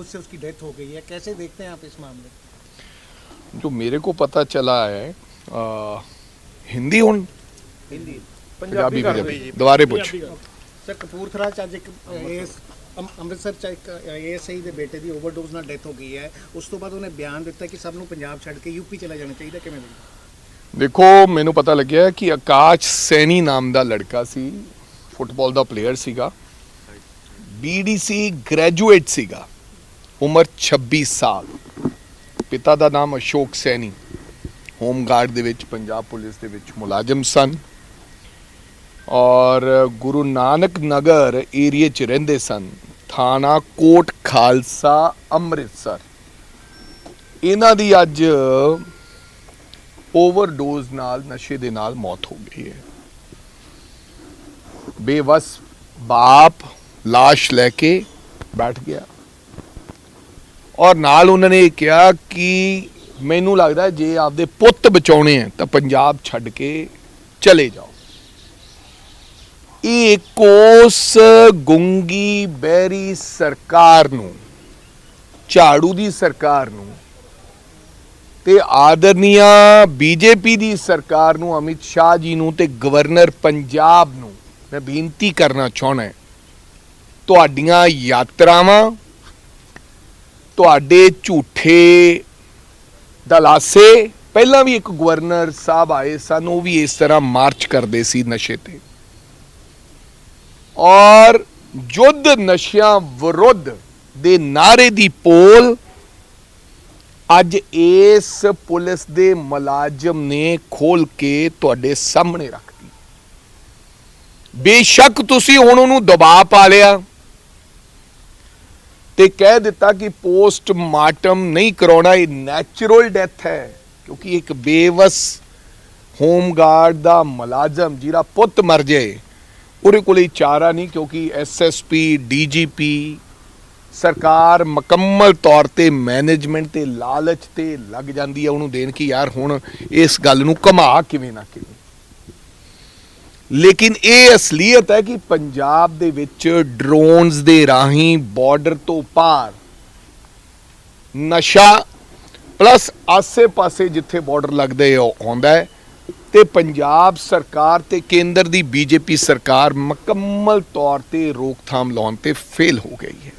Overdose से उसकी death हो गई है कैसे देखते हैं आप इस मामले जो मेरे को पता चला है आ, हिंदी ਹੁਣ हिंदी ਪੰਜਾਬੀ ਪੰਜਾਬੀ ਦੁਬਾਰੇ ਪੁੱਛ ਸਰ ਕਪੂਰਥਲਾ ਚ ਅੱਜ ਇੱਕ ਇਸ ਅੰਮ੍ਰਿਤਸਰ ਚ ਇੱਕ ਏਐਸਆਈ ਦੇ ਬੇਟੇ ਦੀ ਓਵਰਡੋਜ਼ ਨਾਲ ਡੈਥ ਹੋ ਗਈ ਹੈ ਉਸ ਤੋਂ ਬਾਅਦ ਉਹਨੇ ਬਿਆਨ ਦਿੱਤਾ ਕਿ ਸਭ ਨੂੰ ਪੰਜਾਬ ਛੱਡ ਕੇ ਯੂਪੀ ਚਲਾ ਜਾਣਾ ਚਾਹੀਦਾ ਕਿਵੇਂ ਦੇਖਦੇ ਦੇਖੋ ਮੈਨੂੰ ਪਤਾ ਲੱਗਿਆ ਕਿ ਆਕਾਸ਼ ਸੈਣੀ ਨਾਮ ਦਾ ਲੜਕਾ ਸੀ ਫੁੱਟਬਾਲ ਦਾ ਪਲੇਅਰ ਸੀਗਾ ਬੀਡੀਸੀ ਗ੍ਰੈਜੂਏਟ ਸੀਗਾ ਉਮਰ 26 ਸਾਲ। ਪਿਤਾ ਦਾ ਨਾਮ ਅਸ਼ੋਕ ਸੈਣੀ। ਹੋਮ ਗਾਰਡ ਦੇ ਵਿੱਚ ਪੰਜਾਬ ਪੁਲਿਸ ਦੇ ਵਿੱਚ ਮੁਲਾਜ਼ਮ ਸਨ। ਔਰ ਗੁਰੂ ਨਾਨਕ ਨਗਰ ਏਰੀਏ 'ਚ ਰਹਿੰਦੇ ਸਨ। ਥਾਣਾ ਕੋਟ ਖਾਲਸਾ, ਅੰਮ੍ਰਿਤਸਰ। ਇਹਨਾਂ ਦੀ ਅੱਜ ਓਵਰਡੋਜ਼ ਨਾਲ, ਨਸ਼ੇ ਦੇ ਨਾਲ ਮੌਤ ਹੋ ਗਈ ਹੈ। ਬੇਵਸ ਬਾਪ লাশ ਲੈ ਕੇ ਬੈਠ ਗਿਆ। ਔਰ ਨਾਲ ਉਹਨਾਂ ਨੇ ਇਹ ਕਿਹਾ ਕਿ ਮੈਨੂੰ ਲੱਗਦਾ ਜੇ ਆਪਦੇ ਪੁੱਤ ਬਚਾਉਣੇ ਆ ਤਾਂ ਪੰਜਾਬ ਛੱਡ ਕੇ ਚਲੇ ਜਾਓ। ਇਹ ਇੱਕ ਉਸ ਗੁੰਗੀ ਬਹਿਰੀ ਸਰਕਾਰ ਨੂੰ, ਝਾੜੂ ਦੀ ਸਰਕਾਰ ਨੂੰ ਤੇ ਆਦਰਨੀਆ ਬੀਜੇਪੀ ਦੀ ਸਰਕਾਰ ਨੂੰ, ਅਮਿਤ ਸ਼ਾਹ ਜੀ ਨੂੰ ਤੇ ਗਵਰਨਰ ਪੰਜਾਬ ਨੂੰ ਮੈਂ ਬੇਨਤੀ ਕਰਨਾ ਚਾਹਣਾ ਤੁਹਾਡੀਆਂ ਯਾਤਰਾਵਾਂ ਤੁਹਾਡੇ ਝੂਠੇ ਦਲਾਸੇ। ਪਹਿਲਾਂ ਵੀ ਇੱਕ ਗਵਰਨਰ ਸਾਹਿਬ ਆਏ ਸਨ, ਉਹ ਵੀ ਇਸ ਤਰ੍ਹਾਂ ਮਾਰਚ ਕਰਦੇ ਸੀ ਨਸ਼ੇ ਤੇ। ਔਰ ਯੁੱਧ ਨਸ਼ਿਆਂ ਵਿਰੁੱਧ ਦੇ ਨਾਰੇ ਦੀ ਪੋਲ ਅੱਜ ਇਸ ਪੁਲਿਸ ਦੇ ਮੁਲਾਜ਼ਮ ਨੇ ਖੋਲ ਕੇ ਤੁਹਾਡੇ ਸਾਹਮਣੇ ਰੱਖਤੀ ਬੇਸ਼ੱਕ ਤੁਸੀਂ ਹੁਣ ਉਹਨੂੰ ਦਬਾਅ ਪਾ ਲਿਆ। ਤੇ ਕਹਿ ਦਿੱਤਾ ਕਿ ਪੋਸਟਮਾਰਟਮ ਨਹੀਂ ਕਰਾਉਣਾ, ਇਹ ਨੈਚੁਰਲ ਡੈਥ ਹੈ, ਕਿਉਂਕਿ ਇੱਕ ਬੇਵਸ ਹੋਮਗਾਰਡ ਦਾ ਮੁਲਾਜ਼ਮ ਜਿਹੜਾ ਪੁੱਤ ਮਰ ਜਾਏ, ਉਹਦੇ ਕੋਲੇ ਚਾਰਾ ਨਹੀਂ, ਕਿਉਂਕਿ ਐਸਐਸਪੀ ਡੀਜੀਪੀ ਸਰਕਾਰ ਮੁਕੰਮਲ ਤੌਰ ਤੇ ਮੈਨੇਜਮੈਂਟ ਤੇ ਲਾਲਚ ਤੇ ਲੱਗ ਜਾਂਦੀ ਹੈ ਉਹਨੂੰ ਦੇਣ ਕਿ ਯਾਰ ਹੁਣ ਇਸ ਗੱਲ ਨੂੰ ਕਮਾ ਕਿਵੇਂ ਨਾ ਕਿਵੇਂ। ਲੇਕਿਨ ਇਹ ਅਸਲੀਅਤ ਹੈ ਕਿ ਪੰਜਾਬ ਦੇ ਵਿੱਚ ਡਰੋਨਸ ਦੇ ਰਾਹੀਂ ਬਾਰਡਰ ਤੋਂ ਪਾਰ ਨਸ਼ਾ ਪਲੱਸ ਆਸੇ-ਪਾਸੇ ਜਿੱਥੇ ਬਾਰਡਰ ਲੱਗਦੇ ਆ ਉਹ ਆਉਂਦਾ ਹੈ। ਤੇ ਪੰਜਾਬ ਸਰਕਾਰ ਤੇ ਕੇਂਦਰ ਦੀ ਬੀਜੇਪੀ ਸਰਕਾਰ ਮੁਕੰਮਲ ਤੌਰ ਤੇ ਰੋਕਥਾਮ ਲਾਉਣ ਤੇ ਫੇਲ ਹੋ ਗਈ ਹੈ।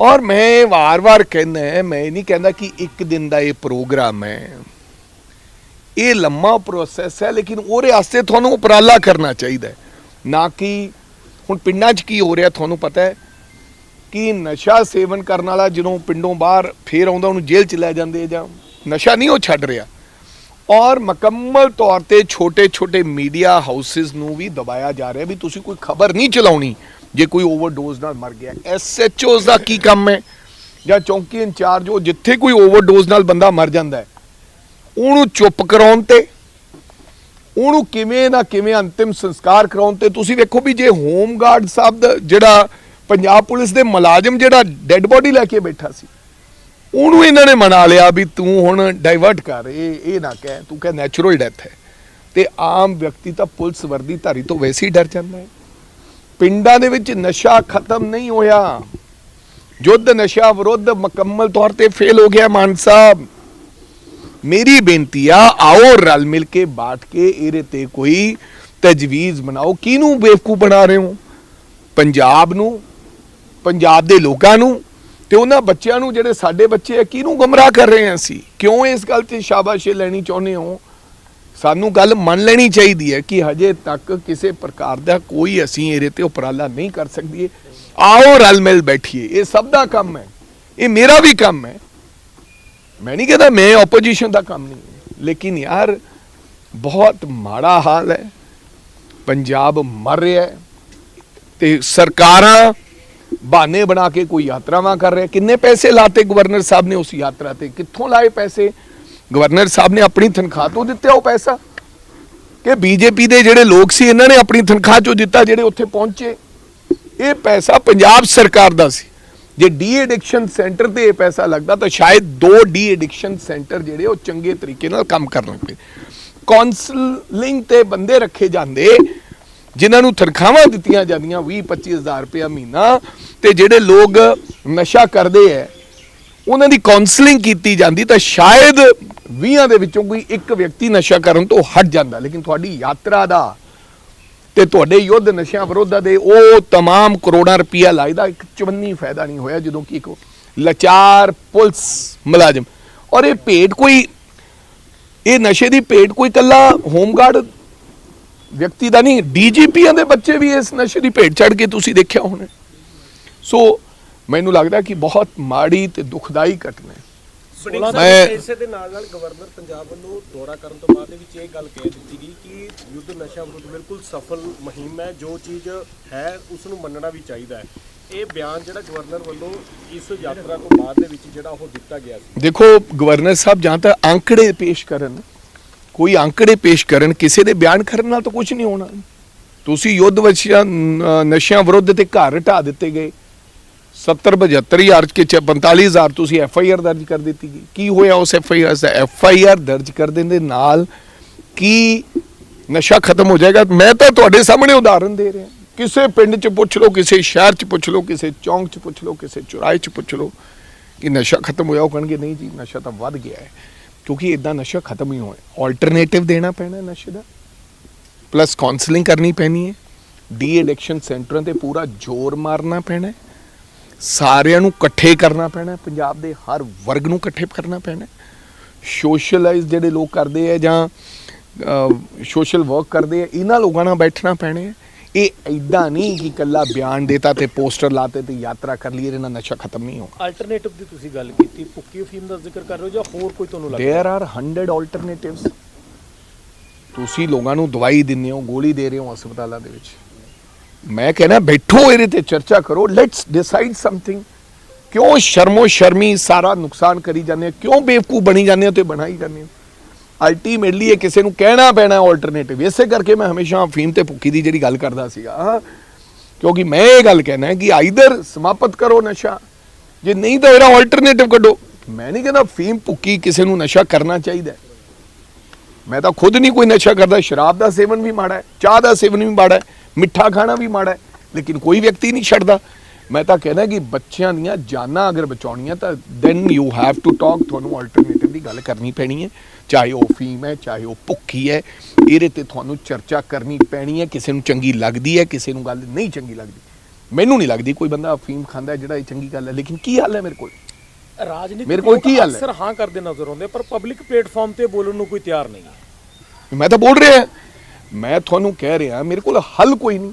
ਔਰ ਮੈਂ ਵਾਰ-ਵਾਰ ਕਹਿੰਦਾ ਹੈ, ਮੈਂ ਨਹੀਂ ਕਹਿੰਦਾ ਕਿ ਇੱਕ ਦਿਨ ਦਾ ਇਹ ਪ੍ਰੋਗਰਾਮ ਹੈ। ਇਹ ਲੰਮਾ ਪ੍ਰੋਸੈਸ ਹੈ, ਲੇਕਿਨ ਉਹਦੇ ਵਾਸਤੇ ਤੁਹਾਨੂੰ ਉਪਰਾਲਾ ਕਰਨਾ ਚਾਹੀਦਾ ਹੈ। ਨਾ ਕਿ ਹੁਣ ਪਿੰਡਾਂ 'ਚ ਕੀ ਹੋ ਰਿਹਾ ਤੁਹਾਨੂੰ ਪਤਾ ਹੈ ਕਿ ਨਸ਼ਾ ਸੇਵਨ ਕਰਨ ਵਾਲਾ ਜਦੋਂ ਪਿੰਡੋਂ ਬਾਹਰ ਫੇਰ ਆਉਂਦਾ, ਉਹਨੂੰ ਜੇਲ੍ਹ 'ਚ ਲੈ ਜਾਂਦੇ ਜਾਂ ਨਸ਼ਾ ਨਹੀਂ ਉਹ ਛੱਡ ਰਿਹਾ। ਔਰ ਮੁਕੰਮਲ ਤੌਰ ਤੇ ਛੋਟੇ-ਛੋਟੇ ਮੀਡੀਆ ਹਾਊਸਸ ਨੂੰ ਵੀ ਦਬਾਇਆ ਜਾ ਰਿਹਾ ਵੀ ਤੁਸੀਂ ਕੋਈ ਖਬਰ ਨਹੀਂ ਚਲਾਉਣੀ ਜੇ ਕੋਈ ਓਵਰਡੋਜ਼ ਨਾਲ ਮਰ ਗਿਆ। ਐਸਐਚਓਸ ਦਾ ਕੀ ਕੰਮ ਹੈ? ਜਾਂ ਚੌਂਕੀ ਇੰਚਾਰਜ, ਉਹ ਜਿੱਥੇ ਕੋਈ ਓਵਰਡੋਜ਼ ਨਾਲ ਬੰਦਾ ਮਰ ਜਾਂਦਾ ਹੈ ਉਹਨੂੰ ਚੁੱਪ ਕਰਾਉਣ ਤੇ, ਉਹਨੂੰ ਕਿਵੇਂ ਨਾ ਕਿਵੇਂ ਅੰਤਿਮ ਸੰਸਕਾਰ ਕਰਾਉਣ ਤੇ, ਤੁਸੀਂ ਵੇਖੋ ਵੀ ਜੇ ਹੋਮ ਗਾਰਡ ਸਾਹਿਬ ਦਾ ਜਿਹੜਾ ਪੰਜਾਬ ਪੁਲਿਸ ਦੇ ਮੁਲਾਜ਼ਮ ਜਿਹੜਾ ਡੈੱਡ ਬੋਡੀ ਲੈ ਕੇ ਬੈਠਾ ਸੀ, ਉਹਨੂੰ ਇਹਨਾਂ ਨੇ ਮਨਾ ਲਿਆ ਵੀ ਤੂੰ ਹੁਣ ਡਾਈਵਰਟ ਕਰ, ਇਹ ਇਹ ਨਾ ਕਹਿ, ਤੂੰ ਕਹਿ ਨੈਚੁਰਲ ਡੈਥ ਹੈ। ਤੇ ਆਮ ਵਿਅਕਤੀ ਤਾਂ ਪੁਲਿਸ ਵਰਦੀ ਧਾਰੀ ਤੋਂ ਵੈਸੇ ਹੀ ਡਰ ਜਾਂਦਾ ਹੈ। ਪਿੰਡਾਂ ਦੇ ਵਿੱਚ ਨਸ਼ਾ ਖਤਮ ਨਹੀਂ ਹੋਇਆ। ਯੁੱਧ ਨਸ਼ਾ ਵਿਰੁੱਧ ਮੁਕੰਮਲ ਤੌਰ ਤੇ ਫੇਲ ਹੋ ਗਿਆ ਮਾਨ ਸਾਹਿਬ। ਮੇਰੀ ਬੇਨਤੀ ਆ ਆਓ ਰਲ ਮਿਲ ਕੇ ਬਾਟ ਕੇ ਇਹਦੇ ਤੇ ਕੋਈ ਤਜਵੀਜ਼ ਬਣਾਓ ਕਿਹਨੂੰ ਬੇਵਕੂ ਬਣਾ ਰਹੇ ਹੋ ਪੰਜਾਬ ਨੂੰ ਪੰਜਾਬ ਦੇ ਲੋਕਾਂ ਨੂੰ ਤੇ ਉਹਨਾਂ ਬੱਚਿਆਂ ਨੂੰ ਜਿਹੜੇ ਸਾਡੇ ਬੱਚੇ ਆ ਕਿਹਨੂੰ ਗਮਰਾਹ ਕਰ ਰਹੇ ਆ ਅਸੀਂ ਕਿਉਂ ਇਸ ਗੱਲ ਤੇ ਸ਼ਾਬਾਸ਼ੇ ਲੈਣੀ ਚਾਹੁੰਦੇ ਹੋ ਸਾਨੂੰ ਗੱਲ ਮੰਨ ਲੈਣੀ ਚਾਹੀਦੀ ਹੈ ਕਿ ਹਜੇ ਤੱਕ ਕਿਸੇ ਪ੍ਰਕਾਰ ਦਾ ਕੋਈ ਅਸੀਂ ਇਹਦੇ ਤੇ ਉਪਰਾਲਾ ਨਹੀਂ ਕਰ ਸਕਦੀਏ ਆਓ ਰਲ ਮਿਲ ਬੈਠੀਏ ਇਹ ਸਭ ਦਾ ਕੰਮ ਹੈ ਇਹ ਮੇਰਾ ਵੀ ਕੰਮ ਹੈ ਮੈਂ ਨਹੀਂ ਕਹਿੰਦਾ ਮੈਂ ਆਪੋਜੀਸ਼ਨ ਦਾ ਕੰਮ ਨਹੀਂ ਲੇਕਿਨ ਯਾਰ ਬਹੁਤ ਮਾੜਾ ਹਾਲ ਹੈ। ਪੰਜਾਬ ਮਰ ਰਿਹਾ ਹੈ ਤੇ ਸਰਕਾਰਾਂ ਬਹਾਨੇ ਬਣਾ ਕੇ ਕੋਈ ਯਾਤਰਾਵਾਂ ਕਰ ਰਿਹਾ ਕਿੰਨੇ ਪੈਸੇ ਲਾਤੇ ਗਵਰਨਰ ਸਾਹਿਬ ਨੇ ਉਸ ਯਾਤਰਾ ਤੇ? ਕਿੱਥੋਂ ਲਾਏ ਪੈਸੇ? ਗਵਰਨਰ ਸਾਹਿਬ ਨੇ ਆਪਣੀ ਤਨਖਾਹ ਤੋਂ ਦਿੱਤਾ ਉਹ ਪੈਸਾ? ਕਿ ਬੀਜੇਪੀ ਦੇ ਜਿਹੜੇ ਲੋਕ ਸੀ, ਇਹਨਾਂ ਨੇ ਆਪਣੀ ਤਨਖਾਹ ਚੋਂ ਦਿੱਤਾ ਜਿਹੜੇ ਉੱਥੇ ਪਹੁੰਚੇ? ਇਹ ਪੈਸਾ ਪੰਜਾਬ ਸਰਕਾਰ ਦਾ ਸੀ। ਜੇ ਡੀ ਐਡਿਕਸ਼ਨ ਸੈਂਟਰ ਤੇ ਇਹ ਪੈਸਾ ਲੱਗਦਾ ਤਾਂ ਸ਼ਾਇਦ ਦੋ ਡੀ ਐਡਿਕਸ਼ਨ ਸੈਂਟਰ ਜਿਹੜੇ ਉਹ ਚੰਗੇ ਤਰੀਕੇ ਨਾਲ ਕੰਮ ਕਰਨ ਲੱਗ ਪਏ। ਕਾਉਂਸਲਿੰਗ ਤੇ ਬੰਦੇ ਰੱਖੇ ਜਾਂਦੇ, ਜਿਨ੍ਹਾਂ ਨੂੰ ਤਨਖਾਹਾਂ ਦਿੱਤੀਆਂ ਜਾਂਦੀਆਂ 20 25000 ਰੁਪਏ ਮਹੀਨਾ, ਤੇ ਜਿਹੜੇ ਲੋਕ ਨਸ਼ਾ ਕਰਦੇ ਹੈ ਉਹਨਾਂ ਦੀ ਕਾਉਂਸਲਿੰਗ ਕੀਤੀ ਜਾਂਦੀ ਤਾਂ ਸ਼ਾਇਦ 20 ਦੇ ਵਿੱਚੋਂ ਕੋਈ ਇੱਕ ਵਿਅਕਤੀ ਨਸ਼ਾ ਕਰਨ ਤੋਂ ਹਟ ਜਾਂਦਾ, ਲੇਕਿਨ ਤੁਹਾਡੀ ਯਾਤਰਾ ਦਾ ਤੇ ਤੁਹਾਡੇ ਯੁੱਧ ਨਸ਼ਿਆਂ ਵਿਰੋਧਾ ਦੇ ਉਹ तमाम ਕਰੋੜਾਂ ਰੁਪਈਆ ਲਾਇਦਾ ਇੱਕ ਚਵੰਨੀ ਫਾਇਦਾ ਨਹੀਂ ਹੋਇਆ ਜਦੋਂ ਕਿ ਇੱਕ ਲਾਚਾਰ ਪੁਲਿਸ ਮੁਲਾਜ਼ਮ ਔਰ ਇਹ ਭੇਟ ਕੋਈ ਇਹ ਨਸ਼ੇ ਦੀ ਭੇਟ ਕੋਈ ਕੱਲਾ ਹੋਮਗਾਰਡ ਵਿਅਕਤੀ ਦਾ ਨਹੀਂ ਡੀਜੀਪੀਆਂ ਦੇ ਬੱਚੇ ਵੀ ਇਸ ਨਸ਼ੇ ਦੀ ਭੇਟ ਚੜ ਕੇ ਤੁਸੀਂ ਦੇਖਿਆ ਹੋਣਾ ਸੋ ਮੈਨੂੰ ਲੱਗਦਾ ਕਿ ਬਹੁਤ ਮਾੜੀ ਤੇ ਦੁਖਦਾਈ ਘਟਨਾ ਹੈ ਬੜੀ ਮੈਂ- ਮੈਂ ਇਸੇ ਦੇ ਨਾਲ ਨਾਲ ਗਵਰਨਰ ਪੰਜਾਬ ਵੱਲੋਂ ਦੌਰਾ ਕਰਨ ਤੋਂ ਬਾਅਦ ਦੇ ਵਿੱਚ ਇਹ ਗੱਲ ਕਹਿ ਦਿੱਤੀ ਗਈ ਕਿ ਯੁੱਧ ਨਸ਼ਾ ਵਿਰੁੱਧ ਬਿਲਕੁਲ ਸਫਲ ਮੁਹਿੰਮ ਹੈ ਜੋ ਚੀਜ਼ ਹੈ ਉਸ ਨੂੰ ਮੰਨਣਾ ਵੀ ਚਾਹੀਦਾ ਹੈ। ਇਹ ਬਿਆਨ ਜਿਹੜਾ ਗਵਰਨਰ ਵੱਲੋਂ ਇਸ ਯਾਤਰਾ ਤੋਂ ਬਾਅਦ ਦੇ ਵਿੱਚ ਜਿਹੜਾ ਉਹ ਦਿੱਤਾ ਗਿਆ ਸੀ। ਦੇਖੋ ਗਵਰਨਰ ਸਾਹਿਬ ਜਾਂ ਤਾਂ ਅੰਕੜੇ ਪੇਸ਼ ਕਰਨ ਕੋਈ ਅੰਕੜੇ ਪੇਸ਼ ਕਰਨ ਕਿਸੇ ਦੇ ਬਿਆਨ ਕਰਨ ਨਾਲ ਤਾਂ ਕੁਝ ਨਹੀਂ ਹੋਣਾ। ਤੁਸੀਂ ਯੁੱਧ ਵਸ਼ਿਆ ਨਸ਼ਿਆਂ ਵਿਰੁੱਧ ਤੇ ਘਰ ਢਾ ਦਿੱਤੇ ਗਏ। 70 72000 ਕੇ 45000 ਤੁਸੀਂ ਐਫ ਆਈ ਆਰ ਦਰਜ ਕਰ ਦਿੱਤੀ ਗਈ ਕੀ ਹੋਇਆ ਉਸ ਐਫ ਆਈ ਆਰ ਦਾ? ਐਫ ਆਈ ਆਰ ਦਰਜ ਕਰ ਦੇਣ ਦੇ ਨਾਲ ਕੀ ਨਸ਼ਾ ਖਤਮ ਹੋ ਜਾਏਗਾ? ਮੈਂ ਤਾਂ ਤੁਹਾਡੇ ਸਾਹਮਣੇ ਉਦਾਹਰਨ ਦੇ ਰਿਹਾ। ਕਿਸੇ ਪਿੰਡ 'ਚ ਪੁੱਛ ਲਓ, ਕਿਸੇ ਸ਼ਹਿਰ 'ਚ ਪੁੱਛ ਲਓ, ਕਿਸੇ ਚੌਂਕ 'ਚ ਪੁੱਛ ਲਓ, ਕਿਸੇ ਚੁਰਾਹੇ 'ਚ ਪੁੱਛ ਲਓ ਕਿ ਨਸ਼ਾ ਖਤਮ ਹੋਇਆ, ਉਹ ਕਹਿਣਗੇ, ਨਹੀਂ ਜੀ, ਨਸ਼ਾ ਤਾਂ ਵੱਧ ਗਿਆ ਹੈ। ਕਿਉਂਕਿ ਇਦਾਂ ਨਸ਼ਾ ਖਤਮ ਹੀ ਹੋਇਆ ਆਲਟਰਨੇਟਿਵ ਦੇਣਾ ਪੈਣਾ ਨਸ਼ੇ ਦਾ। ਪਲੱਸ ਕਾਉਂਸਲਿੰਗ ਕਰਨੀ ਪੈਣੀ ਹੈ। ਡੀ ਐਡਿਕਸ਼ਨ ਸੈਂਟਰਾਂ ਤੇ ਪੂਰਾ ਜ਼ੋਰ ਮਾਰਨਾ ਪੈਣਾ ਹੈ। ਸਾਰਿਆਂ ਨੂੰ ਇਕੱਠੇ ਕਰਨਾ ਪੈਣਾ ਹੈ, ਪੰਜਾਬ ਦੇ ਹਰ ਵਰਗ ਨੂੰ ਇਕੱਠੇ ਕਰਨਾ ਪੈਣਾ ਸੋਸ਼ਲਾਈਜ਼ ਜਿਹੜੇ ਲੋਕ ਕਰਦੇ ਆ ਜਾਂ ਸੋਸ਼ਲ ਵਰਕ ਕਰਦੇ ਆ ਇਹਨਾਂ ਲੋਕਾਂ ਨਾਲ ਬੈਠਣਾ ਪੈਣਾ ਹੈ ਇਹ ਐਦਾਂ ਨਹੀਂ ਕਿ ਕੱਲਾ ਬਿਆਨ ਦੇਤਾ ਤੇ ਪੋਸਟਰ ਲਾਤੇ ਤੇ ਯਾਤਰਾ ਕਰ ਲਈ ਇਹਦੇ ਨਾਲ ਨਸ਼ਾ ਖਤਮ ਨਹੀਂ ਹੋਣਾ ਆਲਟਰਨੇਟਿਵ ਦੀ ਤੁਸੀਂ ਗੱਲ ਕੀਤੀ ਪੁੱਕੀ ਅਫੀਮ ਦਾ ਜ਼ਿਕਰ ਕਰ ਰਹੇ ਹੋ ਜਾਂ ਹੋਰ ਕੋਈ ਤੁਹਾਨੂੰ देयर आर 100 alternatives ਤੁਸੀਂ ਲੋਕਾਂ ਨੂੰ ਦਵਾਈ ਦਿੰਦੇ ਹੋ ਗੋਲੀ ਦੇ ਰਹੇ ਹੋ ਹਸਪਤਾਲਾਂ ਦੇ ਵਿੱਚ ਮੈਂ ਕਹਿੰਦਾ ਬੈਠੋ ਇਹਦੇ ਤੇ ਚਰਚਾ ਕਰੋ ਲੈਟਸ ਡਿਸਾਈਡ ਸਮਥਿੰਗ ਕਿਉਂ ਸ਼ਰਮੋ ਸ਼ਰਮੀ ਸਾਰਾ ਨੁਕਸਾਨ ਕਰੀ ਜਾਂਦੇ ਆ? ਕਿਉਂ ਬੇਵਕੂ ਬਣੀ ਜਾਂਦੇ ਹੋ ਤੇ ਬਣਾਈ ਜਾਂਦੇ ਹੋ ਅਲਟੀਮੇਟਲੀ ਇਹ ਕਿਸੇ ਨੂੰ ਕਹਿਣਾ ਪੈਣਾ ਆਲਟਰਨੇਟਿਵ ਇਸੇ ਕਰਕੇ ਮੈਂ ਹਮੇਸ਼ਾ ਫੀਮ ਤੇ ਭੁੱਕੀ ਦੀ ਜਿਹੜੀ ਗੱਲ ਕਰਦਾ ਸੀਗਾ। ਕਿਉਂਕਿ ਮੈਂ ਇਹ ਗੱਲ ਕਹਿਣਾ ਕਿ ਆਈਦਰ ਸਮਾਪਤ ਕਰੋ ਨਸ਼ਾ। ਜੇ ਨਹੀਂ ਤਾਂ ਇਹਦਾ ਆਲਟਰਨੇਟਿਵ ਕੱਢੋ। ਮੈਂ ਨਹੀਂ ਕਹਿੰਦਾ ਫੀਮ ਭੁੱਕੀ ਕਿਸੇ ਨੂੰ ਨਸ਼ਾ ਕਰਨਾ ਚਾਹੀਦਾ। ਮੈਂ ਤਾਂ ਖੁਦ ਨਹੀਂ ਕੋਈ ਨਸ਼ਾ ਕਰਦਾ, ਸ਼ਰਾਬ ਦਾ ਸੇਵਨ ਵੀ ਮਾੜਾ ਹੈ, ਚਾਹ ਦਾ ਸੇਵਨ ਵੀ ਮਾੜਾ ਹੈ, ਮਿੱਠਾ ਖਾਣਾ ਵੀ ਮਾੜਾ ਹੈ, ਲੇਕਿਨ ਕੋਈ ਵਿਅਕਤੀ ਨਹੀਂ ਛੱਡਦਾ। ਮੈਂ ਤਾਂ ਕਹਿੰਦਾ ਕਿ ਬੱਚਿਆਂ ਦੀਆਂ ਜਾਨਾਂ ਅਗਰ ਬਚਾਉਣੀਆਂ ਤਾਂ then you have to talk ਤੁਹਾਨੂੰ ਆਲਟਰਨੇਟਿਵ ਦੀ ਗੱਲ ਕਰਨੀ ਪੈਣੀ ਹੈ। ਚਾਹੇ ਉਹ ਫੀਮ ਹੈ, ਚਾਹੇ ਉਹ ਭੁੱਖੀ ਹੈ, ਇਹਦੇ ਤੇ ਤੁਹਾਨੂੰ ਚਰਚਾ ਕਰਨੀ ਪੈਣੀ ਹੈ, ਕਿਸੇ ਨੂੰ ਚੰਗੀ ਲੱਗਦੀ ਹੈ, ਕਿਸੇ ਨੂੰ ਗੱਲ ਨਹੀਂ ਚੰਗੀ ਲੱਗਦੀ। ਮੈਨੂੰ ਨਹੀਂ ਲੱਗਦੀ ਕੋਈ ਬੰਦਾ ਫੀਮ ਖਾਂਦਾ ਜਿਹੜਾ ਇਹ ਚੰਗੀ ਗੱਲ ਹੈ, ਲੇਕਿਨ ਕੀ ਹਾਲ ਹੈ ਮੇਰੇ ਕੋਲ? ਰਾਜਨੀਤਿਕ ਲੋਕ ਕੀ ਹੱਲ ਹੈ? ਅਕਸਰ ਹਾਂ ਕਰਦੇ ਨਜ਼ਰ ਆਉਂਦੇ ਪਰ ਪਬਲਿਕ ਪਲੇਟਫਾਰਮ ਤੇ ਬੋਲਣ ਨੂੰ ਕੋਈ ਤਿਆਰ ਨਹੀਂ ਹੈ। ਮੈਂ ਤਾਂ ਬੋਲ ਰਿਹਾ। ਮੈਂ ਤੁਹਾਨੂੰ ਕਹਿ ਰਿਹਾ ਮੇਰੇ ਕੋਲ ਹੱਲ ਕੋਈ ਨਹੀਂ।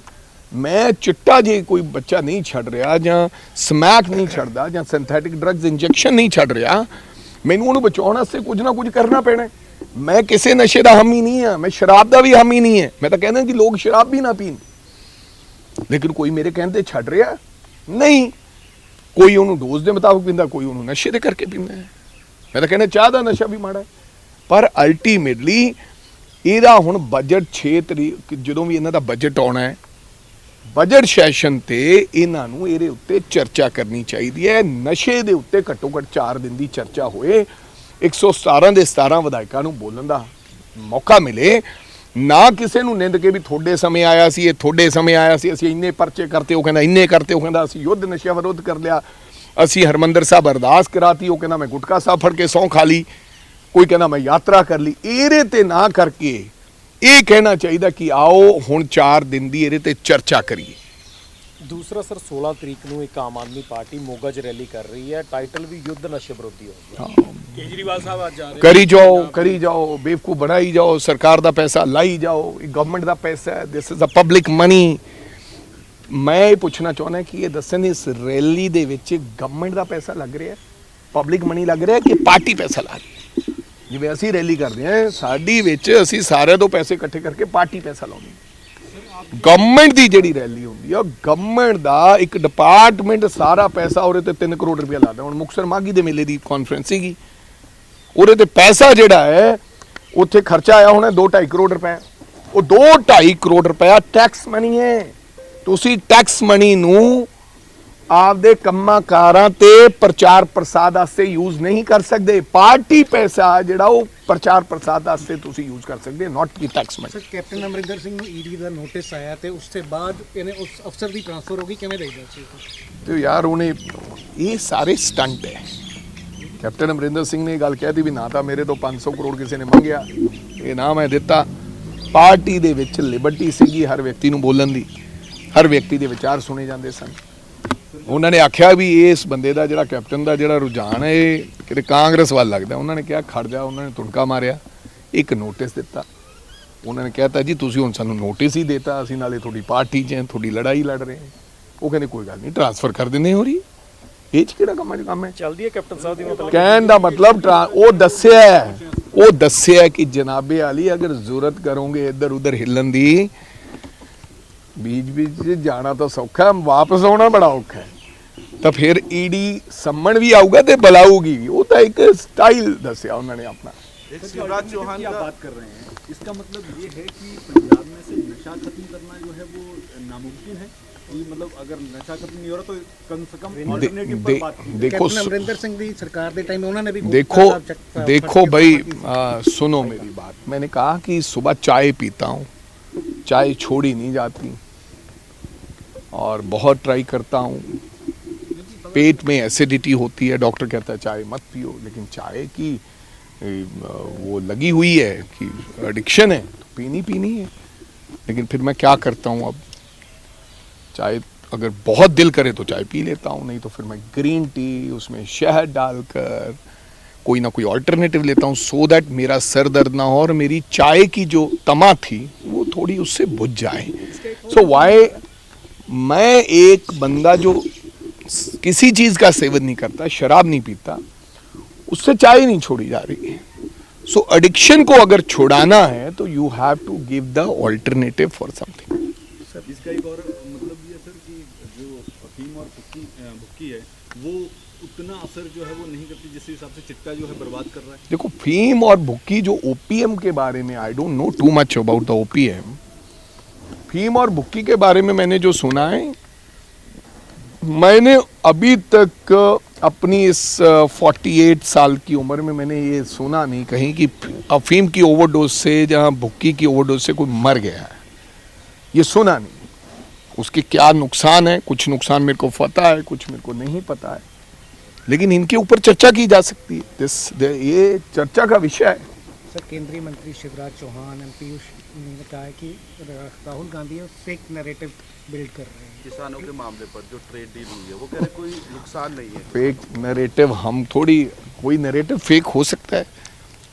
ਮੈਂ ਚਿੱਟਾ ਜੇ ਕੋਈ ਬੱਚਾ ਨਹੀਂ ਛੱਡ ਰਿਹਾ ਜਾਂ ਸਮੈਕ ਨਹੀਂ ਛੱਡਦਾ ਜਾਂ ਸਿੰਥੈਟਿਕ ਡਰੱਗਸ ਇੰਜੈਕਸ਼ਨ ਨਹੀਂ ਛੱਡ ਰਿਹਾ ਮੈਨੂੰ ਉਹਨੂੰ ਬਚਾਉਣ ਵਾਸਤੇ ਕੁਝ ਨਾ ਕੁਝ ਕਰਨਾ ਪੈਣਾ। ਮੈਂ ਕਿਸੇ ਨਸ਼ੇ ਦਾ ਹਾਮੀ ਨਹੀਂ ਆ ਮੈਂ ਸ਼ਰਾਬ ਦਾ ਵੀ ਹਾਮੀ ਨਹੀਂ ਹੈ। ਮੈਂ ਤਾਂ ਕਹਿੰਦਾ ਕਿ ਲੋਕ ਸ਼ਰਾਬ ਵੀ ਨਾ ਪੀਣ। ਲੇਕਿਨ ਕੋਈ ਮੇਰੇ ਕਹਿੰਦੇ ਛੱਡ ਰਿਹਾ? ਨਹੀਂ। ਕੋਈ ਉਹਨੂੰ ਡੋਜ਼ ਦੇ ਮੁਤਾਬਕ ਪੀਂਦਾ, ਕੋਈ ਉਹਨੂੰ ਨਸ਼ੇ ਦੇ ਕਰਕੇ ਪੀਂਦਾ ਹੈ। ਮੈਂ ਤਾਂ ਕਹਿੰਦਾ ਚਾਹ ਦਾ ਨਸ਼ਾ ਵੀ ਮਾੜਾ ਹੈ। ਪਰ ਅਲਟੀਮੇਟਲੀ ਇਹਦਾ ਹੁਣ ਬਜਟ 6 ਤਰੀਕ ਜਦੋਂ ਵੀ ਇਹਨਾਂ ਦਾ ਬਜਟ ਆਉਣਾ ਹੈ ਬਜਟ ਸੈਸ਼ਨ ਤੇ ਇਹਨਾਂ ਨੂੰ ਇਹਦੇ ਉੱਤੇ ਚਰਚਾ ਕਰਨੀ ਚਾਹੀਦੀ ਹੈ। ਨਸ਼ੇ ਦੇ ਉੱਤੇ ਘੱਟੋ ਘੱਟ 4 ਦਿਨ ਦੀ ਚਰਚਾ ਹੋਏ। 117 ਦੇ 17 ਵਿਧਾਇਕਾਂ ਨੂੰ ਬੋਲਣ ਦਾ ਮੌਕਾ ਮਿਲੇ। ਨਾ ਕਿਸੇ ਨੂੰ ਨਿੰਦ ਕੇ ਵੀ ਤੁਹਾਡੇ ਸਮੇਂ ਆਇਆ ਸੀ, ਇਹ ਤੁਹਾਡੇ ਸਮੇਂ ਆਇਆ ਸੀ, ਅਸੀਂ ਇੰਨੇ ਪਰਚੇ ਕਰਤੇ, ਉਹ ਕਹਿੰਦਾ, ਇੰਨੇ ਕਰਤੇ, ਉਹ ਕਹਿੰਦਾ, ਅਸੀਂ ਯੁੱਧ ਨਸ਼ਿਆਂ ਵਿਰੋਧ ਕਰ ਲਿਆ, ਅਸੀਂ ਹਰਮੰਦਰ ਸਾਹਿਬ ਅਰਦਾਸ ਕਰਾਤੀ, ਉਹ ਕਹਿੰਦਾ, ਮੈਂ ਗੁਟਕਾ ਸਾਹਿਬ ਫੜ ਕੇ ਸੌਂ ਖਾ ਲਈ, ਕੋਈ ਕਹਿੰਦਾ, ਮੈਂ ਯਾਤਰਾ ਕਰ ਲਈ, ਇਹਦੇ ਤੇ ਨਾ ਕਰਕੇ ਇਹ ਕਹਿਣਾ ਚਾਹੀਦਾ ਕਿ ਆਓ, ਹੁਣ 4 ਦਿਨ ਦੀ ਇਹਦੇ ਤੇ ਚਰਚਾ ਕਰੀਏ। ਦੂਸਰਾ ਸਰ 16 ਤਰੀਕ ਨੂੰ ਇੱਕ ਆਮ ਆਦਮੀ ਪਾਰਟੀ ਮੋਗਾ 'ਚ ਰੈਲੀ ਕਰ ਰਹੀ ਹੈ। ਟਾਈਟਲ ਵੀ ਯੁੱਧ ਨਸ਼ੇ ਵਿਰੋਧੀ ਹੋਊਗਾ ਕੇਜਰੀਵਾਲ ਸਾਹਿਬ ਅੱਜ ਆ ਰਹੇ ਕਰੀ ਜਾਓ ਕਰੀ ਜਾਓ ਬੇਵਕੂਫ ਬਣਾਈ ਜਾਓ ਸਰਕਾਰ ਦਾ ਪੈਸਾ ਲਾਈ ਜਾਓ ਇਹ ਗਵਰਨਮੈਂਟ ਦਾ ਪੈਸਾ ਹੈ this is a public money ਮੈਂ ਇਹ ਪੁੱਛਣਾ ਚਾਹੁੰਦਾ ਕਿ ਇਹ ਦੱਸਣ ਇਸ ਰੈਲੀ ਦੇ ਵਿੱਚ ਗਵਰਨਮੈਂਟ ਦਾ ਪੈਸਾ ਲੱਗ ਰਿਹਾ ਹੈ? ਪਬਲਿਕ ਮਨੀ ਲੱਗ ਰਿਹਾ ਹੈ ਕਿ ਪਾਰਟੀ ਪੈਸਾ ਲਾ ਰਹੀ ਹੈ? ਜਿਵੇਂ ਅਸੀਂ ਰੈਲੀ ਕਰਦੇ ਹਾਂ ਸਾਡੀ ਵਿੱਚ ਅਸੀਂ ਸਾਰਿਆਂ ਤੋਂ ਪੈਸੇ ਇਕੱਠੇ ਕਰਕੇ ਪਾਰਟੀ ਪੈਸਾ ਲਾਉਂਦੀ ਹੈ। ਗਵਰਨਮੈਂਟ ਦੀ ਜਿਹੜੀ ਰੈਲੀ ਹੁੰਦੀ ਆ ਗਵਰਨਮੈਂਟ ਦਾ ਇੱਕ ਡਿਪਾਰਟਮੈਂਟ ਸਾਰਾ ਪੈਸਾ ਉਹਦੇ ਤੇ 3 ਕਰੋੜ ਰੁਪਏ ਲਾਦਾ ਹੁਣ ਮੁਕਸਰ ਮਾਗੀ ਦੇ ਮੇਲੇ ਦੀ ਕਾਨਫਰੰਸ ਸੀਗੀ। ਉਹਦੇ ਤੇ ਪੈਸਾ ਜਿਹੜਾ ਹੈ, ਉੱਥੇ ਖਰਚਾ ਆਇਆ ਹੋਣਾ 2.5 ਕਰੋੜ ਰੁਪਏ ਉਹ 2.5 ਕਰੋੜ ਰੁਪਇਆ ਟੈਕਸ ਮਨੀ ਹੈ। ਤੁਸੀਂ ਟੈਕਸ ਮਨੀ ਨੂੰ ਆਪਦੇ ਕੰਮਾਂ ਕਾਰਾਂ ਤੇ ਪ੍ਰਚਾਰ ਪ੍ਰਸਾਰ ਵਾਸਤੇ ਯੂਜ਼ ਨਹੀਂ ਕਰ ਸਕਦੇ। ਪਾਰਟੀ ਪੈਸਾ ਜਿਹੜਾ ਉਹ ਪ੍ਰਚਾਰ ਪ੍ਰਸਾਰ ਵਾਸਤੇ ਤੁਸੀਂ ਯੂਜ਼ ਕਰ ਸਕਦੇ not Ki tax money sir captain Amarinder Singh ਨੂੰ ਈਡੀ ਦਾ ਨੋਟਿਸ ਆਇਆ ਤੇ ਉਸ ਤੋਂ ਬਾਅਦ ਇਹਨੇ ਉਸ ਅਫਸਰ ਦੀ ਟ੍ਰਾਂਸਫਰ ਹੋ ਗਈ ਕਿਵੇਂ ਦੇਖਦੇ ਤੁਸੀਂ ਤੇ ਯਾਰ ਉਹਨੇ ਇਹ ਸਾਰੇ ਸਟੰਟ ਹੈ। ਕੈਪਟਨ ਅਮਰਿੰਦਰ ਸਿੰਘ ਨੇ ਇਹ ਗੱਲ ਕਹਿਤੀ ਵੀ ਨਾ ਤਾਂ ਮੇਰੇ ਤੋਂ 500 ਕਰੋੜ ਕਿਸੇ ਨੇ ਮੰਗਿਆ ਇਹ ਨਾ ਮੈਂ ਦਿੱਤਾ। ਪਾਰਟੀ ਦੇ ਵਿੱਚ ਲਿਬਰਟੀ ਸੀਗੀ ਹਰ ਵਿਅਕਤੀ ਨੂੰ ਬੋਲਣ ਦੀ। ਹਰ ਵਿਅਕਤੀ ਦੇ ਵਿਚਾਰ ਸੁਣੇ ਜਾਂਦੇ ਸਨ। ਉਹਨਾਂ ਨੇ ਆਖਿਆ ਵੀ ਇਸ ਬੰਦੇ ਦਾ ਜਿਹੜਾ ਕੈਪਟਨ ਦਾ ਜਿਹੜਾ ਰੁਝਾਨ ਹੈ ਇਹ ਕਿਤੇ ਕਾਂਗਰਸ ਵੱਲ ਲੱਗਦਾ। ਉਹਨਾਂ ਨੇ ਕਿਹਾ ਖੜ ਜਾ ਉਹਨਾਂ ਨੇ ਤੁਣਕਾ ਮਾਰਿਆ ਇੱਕ ਨੋਟਿਸ ਦਿੱਤਾ। ਉਹਨਾਂ ਨੇ ਕਹਿਤਾ ਜੀ ਤੁਸੀਂ ਹੁਣ ਸਾਨੂੰ ਨੋਟਿਸ ਹੀ ਦਿੱਤਾ ਅਸੀਂ ਨਾਲੇ ਤੁਹਾਡੀ ਪਾਰਟੀ 'ਚ ਹਾਂ ਤੁਹਾਡੀ ਲੜਾਈ ਲੜ ਰਹੇ ਹਾਂ। ਉਹ ਕਹਿੰਦੇ ਕੋਈ ਗੱਲ ਨਹੀਂ ਟ੍ਰਾਂਸਫਰ ਕਰ ਦਿੰਦੇ ਹੋ ਰਹੀ ਇਹ 'ਚ ਕਿਹੜਾ ਕੰਮ ਹੈ ਕੰਮ ਹੈ? ਚੱਲਦੀ ਹੈ ਕੈਪਟਨ ਸਾਹਿਬ ਦੀ ਮਤਲਬ? ਕਹਿਣ ਦਾ ਮਤਲਬ ਉਹ ਦੱਸਿਆ ਉਹ ਦੱਸਿਆ ਕਿ ਜਨਾਬੇ ਆਲੀ ਅਗਰ ਜ਼ਰੂਰਤ ਕਰੋਗੇ ਇੱਧਰ ਉੱਧਰ ਹਿੱਲਣ ਦੀ ਬੀਚ ਵਿੱਚ ਜਾਣਾ ਤਾਂ ਸੌਖਾ ਹੈ, ਵਾਪਸ ਆਉਣਾ ਬੜਾ ਔਖਾ ਹੈ ਤਾਂ ਫਿਰ ਈਡੀ ਸੰਮਣ ਵੀ ਆਊਗਾ ਤੇ ਬੁਲਾਊਗੀ ਵੀ ਉਹ ਤਾਂ ਇੱਕ ਸਟਾਈਲ ਦੱਸਿਆ ਉਹਨਾਂ ਨੇ ਆਪਣਾ एक शिवराज चौहान की आप का बात कर रहे हैं इसका मतलब ये है कि पंजाब में से नशा खत्म करना जो है वो नामुमकिन है कि मतलब अगर नशा खत्म नहीं हो रहा तो कम से कम दे- ऑल्टरनेटिव दे- पर बात की देखो ਕੈਪਟਨ ਸ- ਅਮਰਿੰਦਰ ਸਿੰਘ ਦੀ ਸਰਕਾਰ ਦੇ ਟਾਈਮ ਉਹਨਾਂ ਨੇ ਵੀ देखो ਗੁਪਤਾ ਸਾਹਿਬ ਚੱਕ- देखो ਫੜ के भाई पार्टी से- आ, सुनो मेरी बात मैंने कहा कि सुबह चाय पीता हूँ चाय छोड़ी नहीं जाती और बहुत ट्राई करता हूँ। पेट में एसिडिटी होती है डॉक्टर कहता है चाय मत पियो। लेकिन चाय की वो लगी हुई है कि एडिक्शन है तो पीनी पीनी है। लेकिन फिर मैं क्या करता हूँ अब? चाय अगर बहुत दिल करे तो चाय पी लेता हूँ नहीं तो फिर मैं ग्रीन टी उसमें शहद डालकर कोई ना कोई ऑल्टरनेटिव लेता हूँ सो दैट मेरा सर दर्द ना हो और मेरी चाय की जो तमा थी वो थोड़ी उससे बुझ जाए। सो वाई मैं एक बंदा जो किसी चीज़ का सेवन नहीं करता शराब नहीं पीता उससे चाय नहीं छोड़ी जा रही है। सो एडिक्शन को अगर छुड़ाना है तो you have to give the alternative for something sir इसका एक और मतलब ये सर कि जो अफीम और भुक्की भुक्की है वो उतना असर जो है वो नहीं करती जिस हिसाब से चिट्टा जो है बर्बाद कर रहा है? देखो फीम और भुक्की जो ओपीएम के बारे में I don't know too much about the opium फीम और भुक्की के बारे में मैंने जो सुना है, मैंने अभी तक अपनी इस फोर्टी एट साल की उम्र में मैंने ये सुना नहीं कहीं कि अफीम की ओवरडोज से जहाँ भुक्की की ओवरडोज से कोई मर गया है। ये सुना नहीं। उसके क्या नुकसान है? कुछ नुकसान मेरे को पता है, कुछ मेरे को नहीं पता है। लेकिन इनके ऊपर चर्चा की जा सकती है। दिस ये चर्चा का विषय है। सर केंद्रीय मंत्री शिवराज चौहान एम पीयूष ने कहा है कि Rahul Gandhi fake narrative build कर रहे हैं। किसानों के मामले पर जो ट्रेड डील हुई है वो कह रहे कोई नुकसान नहीं है। फेक नैरेटिव हम थोड़ी कोई नैरेटिव फेक हो सकता है।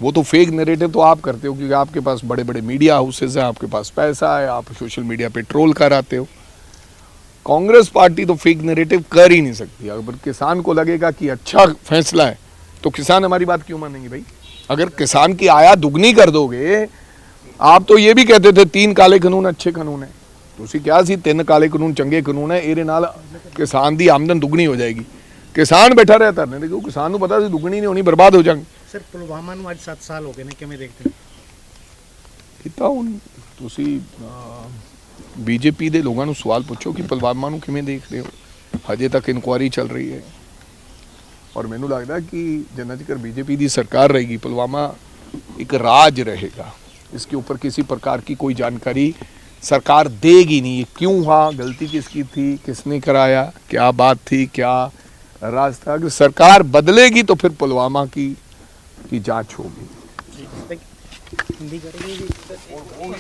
वो तो फेक नैरेटिव तो आप करते हो क्योंकि आपके पास बड़े बड़े मीडिया हाउसेज हैं आपके पास पैसा है आप सोशल मीडिया पे ट्रोल कराते हो। कांग्रेस पार्टी तो फेक नैरेटिव कर ही नहीं सकती। अगर किसान को लगेगा कि अच्छा फैसला है तो किसान हमारी बात क्यों मानेंगे भाई? अगर किसान की आया दुगनी कर दोगे आप तो ये भी कहते थे तीन काले कानून अच्छे कानून है ਤੁਸੀਂ ਕਿਹਾ ਸੀ ਤਿੰਨ ਕਾਲੇ ਕਾਨੂੰਨ ਚੰਗੇ ਕਾਨੂੰਨ ਹੈ ਇਹਦੇ ਨਾਲ ਕਿਸਾਨ ਦੀ ਆਮਦਨ ਦੁੱਗਣੀ ਹੋ ਜਾਏਗੀ ਕਿਸਾਨ ਬੈਠਾ ਰਿਹਾ ਧਰਨੇ ਤੇ ਕਿਉਂ ਕਿਸਾਨ ਨੂੰ ਪਤਾ ਸੀ ਦੁੱਗਣੀ ਨਹੀਂ ਹੋਣੀ ਬਰਬਾਦ ਹੋ ਜਾਣਗੇ ਸਰ ਪੁਲਵਾਮਾ ਨੂੰ ਅੱਜ 7 ਸਾਲ ਹੋ ਗਏ ਨੇ ਕਿਵੇਂ ਦੇਖਦੇ ਹੋ ਇਹ ਤਾਂ ਹੁਣ ਤੁਸੀਂ ਬੀਜੇਪੀ ਦੇ ਲੋਕਾਂ ਨੂੰ ਸਵਾਲ ਪੁੱਛੋ ਕਿ ਪੁਲਵਾਮਾ ਨੂੰ ਕਿਵੇਂ ਦੇਖਦੇ ਹੋ ਹਜੇ ਤੱਕ ਇਨਕੁਆਇਰੀ ਚੱਲ ਰਹੀ ਹੈ ਔਰ ਮੈਨੂੰ ਲੱਗਦਾ ਕਿ ਜਿੰਨਾ ਚਿਰ ਬੀਜੇਪੀ ਦੀ ਸਰਕਾਰ ਰਹੇਗੀ ਪੁਲਵਾਮਾ ਇੱਕ ਰਾਜ रहेगा इसके ऊपर किसी प्रकार की कोई जानकारी सरकार देगी नहीं ये क्यों हुआ गलती किसकी थी किसने कराया क्या बात थी क्या राज था अगर सरकार बदलेगी तो फिर पुलवामा की की जांच होगी हिंदी करेंगे